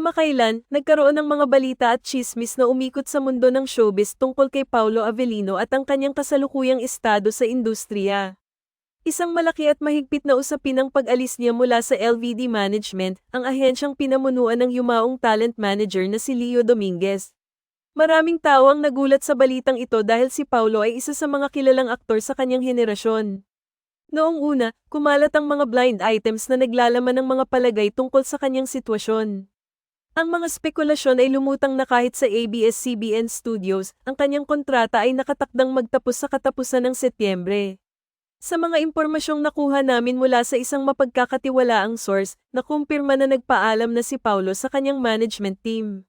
Kamakailan, nagkaroon ng mga balita at chismis na umikot sa mundo ng showbiz tungkol kay Paulo Avellino at ang kanyang kasalukuyang estado sa industriya. Isang malaki at mahigpit na usapin ang pag-alis niya mula sa LVD Management, ang ahensyang pinamunuan ng yumaong talent manager na si Leo Dominguez. Maraming tao ang nagulat sa balitang ito dahil si Paulo ay isa sa mga kilalang aktor sa kanyang henerasyon. Noong una, kumalat ang mga blind items na naglalaman ng mga palagay tungkol sa kanyang sitwasyon. Ang mga spekulasyon ay lumutang na kahit sa ABS-CBN Studios, ang kanyang kontrata ay nakatakdang magtapos sa katapusan ng Setyembre. Sa mga impormasyong nakuha namin mula sa isang mapagkakatiwalaang source, nakumpirma na nagpaalam na si Paulo sa kanyang management team.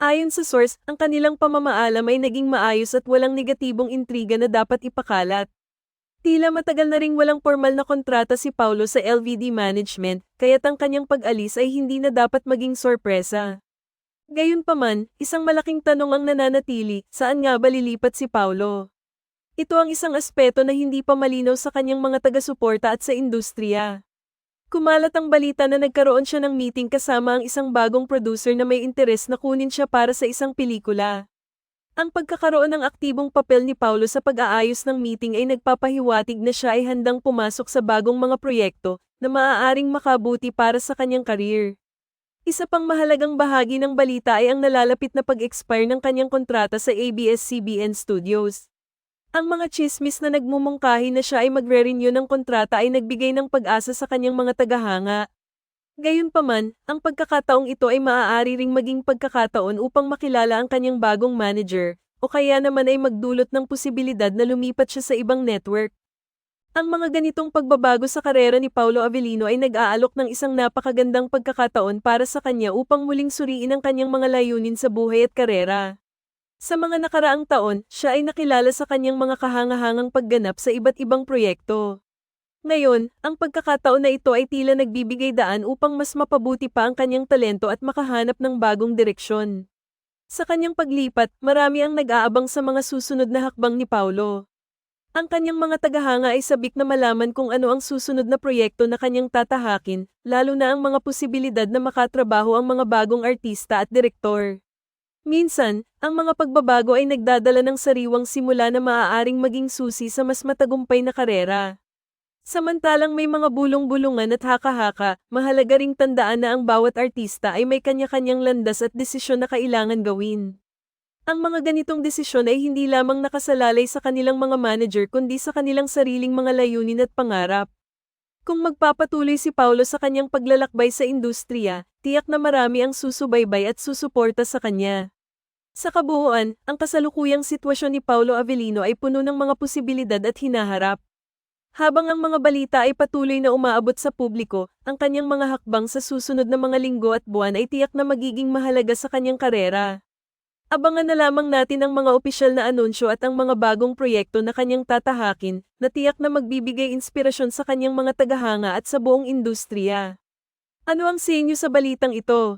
Ayon sa source, ang kanilang pamamaalam ay naging maayos at walang negatibong intriga na dapat ipakalat. Tila matagal na ring walang formal na kontrata si Paulo sa LVD Management, kaya't ang kanyang pag-alis ay hindi na dapat maging sorpresa. Gayunpaman, isang malaking tanong ang nananatili, saan nga ba lilipat si Paulo? Ito ang isang aspeto na hindi pa malinaw sa kanyang mga taga-suporta at sa industriya. Kumalat ang balita na nagkaroon siya ng meeting kasama ang isang bagong producer na may interes na kunin siya para sa isang pelikula. Ang pagkakaroon ng aktibong papel ni Paulo sa pag-aayos ng meeting ay nagpapahiwatig na siya ay handang pumasok sa bagong mga proyekto na maaaring makabuti para sa kanyang karir. Isa pang mahalagang bahagi ng balita ay ang nalalapit na pag-expire ng kanyang kontrata sa ABS-CBN Studios. Ang mga chismis na nagmumungkahi na siya ay magre-renew ng kontrata ay nagbigay ng pag-asa sa kanyang mga tagahanga. Gayunpaman, ang pagkakataong ito ay maaari ring maging pagkakataon upang makilala ang kanyang bagong manager, o kaya naman ay magdulot ng posibilidad na lumipat siya sa ibang network. Ang mga ganitong pagbabago sa karera ni Paulo Avellino ay nag-aalok ng isang napakagandang pagkakataon para sa kanya upang muling suriin ang kanyang mga layunin sa buhay at karera. Sa mga nakaraang taon, siya ay nakilala sa kanyang mga kahangahangang pagganap sa iba't ibang proyekto. Ngayon, ang pagkakataon na ito ay tila nagbibigay daan upang mas mapabuti pa ang kanyang talento at makahanap ng bagong direksyon. Sa kanyang paglipat, marami ang nag-aabang sa mga susunod na hakbang ni Paulo. Ang kanyang mga tagahanga ay sabik na malaman kung ano ang susunod na proyekto na kanyang tatahakin, lalo na ang mga posibilidad na makatrabaho ang mga bagong artista at direktor. Minsan, ang mga pagbabago ay nagdadala ng sariwang simula na maaaring maging susi sa mas matagumpay na karera. Samantalang may mga bulong-bulungan at haka-haka, mahalaga ring tandaan na ang bawat artista ay may kanya-kanyang landas at desisyon na kailangan gawin. Ang mga ganitong desisyon ay hindi lamang nakasalalay sa kanilang mga manager kundi sa kanilang sariling mga layunin at pangarap. Kung magpapatuloy si Paulo sa kanyang paglalakbay sa industriya, tiyak na marami ang susubaybay at susuporta sa kanya. Sa kabuuan, ang kasalukuyang sitwasyon ni Paulo Avellino ay puno ng mga posibilidad at hinaharap. Habang ang mga balita ay patuloy na umaabot sa publiko, ang kanyang mga hakbang sa susunod na mga linggo at buwan ay tiyak na magiging mahalaga sa kanyang karera. Abangan na lamang natin ang mga opisyal na anunsyo at ang mga bagong proyekto na kanyang tatahakin, na tiyak na magbibigay inspirasyon sa kanyang mga tagahanga at sa buong industriya. Ano ang sinyo sa balitang ito?